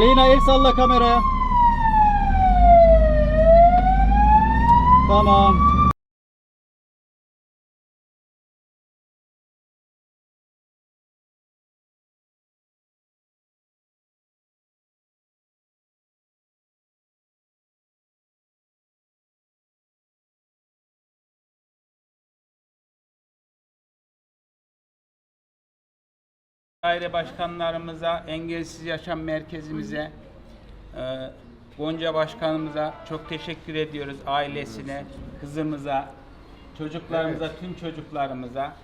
el salla kameraya. Tamam. Daire başkanlarımıza, Engelsiz Yaşam Merkezimize, e, Gonca Başkanımıza çok teşekkür ediyoruz ailesine, kızımıza, çocuklarımıza, tüm çocuklarımıza.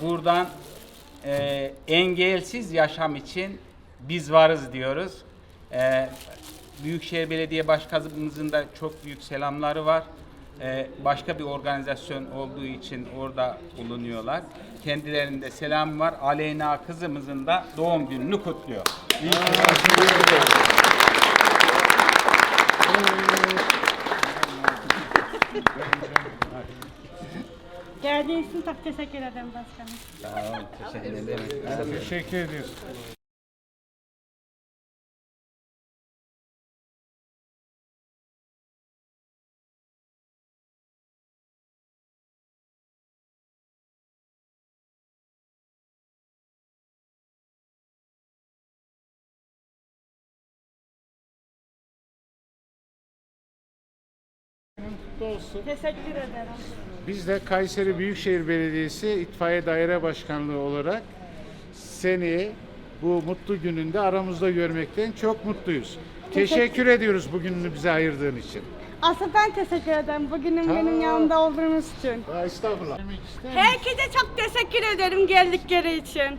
Buradan e, engelsiz yaşam için biz varız diyoruz. E, Büyükşehir Belediye Başkanımızın da çok büyük selamları var. Ee, başka bir organizasyon olduğu için orada bulunuyorlar. Kendilerinde selam var. Aleyna kızımızın da doğum gününü kutluyor. Geldiğiniz için çok teşekkür ederim başkanım. Sağ olun. Teşekkür ederim. Teşekkür ediyoruz. Teşekkür ederim. Biz de Kayseri Büyükşehir Belediyesi İtfaiye Daire Başkanlığı olarak seni bu mutlu gününde aramızda görmekten çok mutluyuz. Teşekkür ediyoruz bugününü bize ayırdığın için. Asıl ben teşekkür ederim bugünün benim yanımda olduğunuz için. Ya estağfurullah. Herkese çok teşekkür ederim geldikleri için.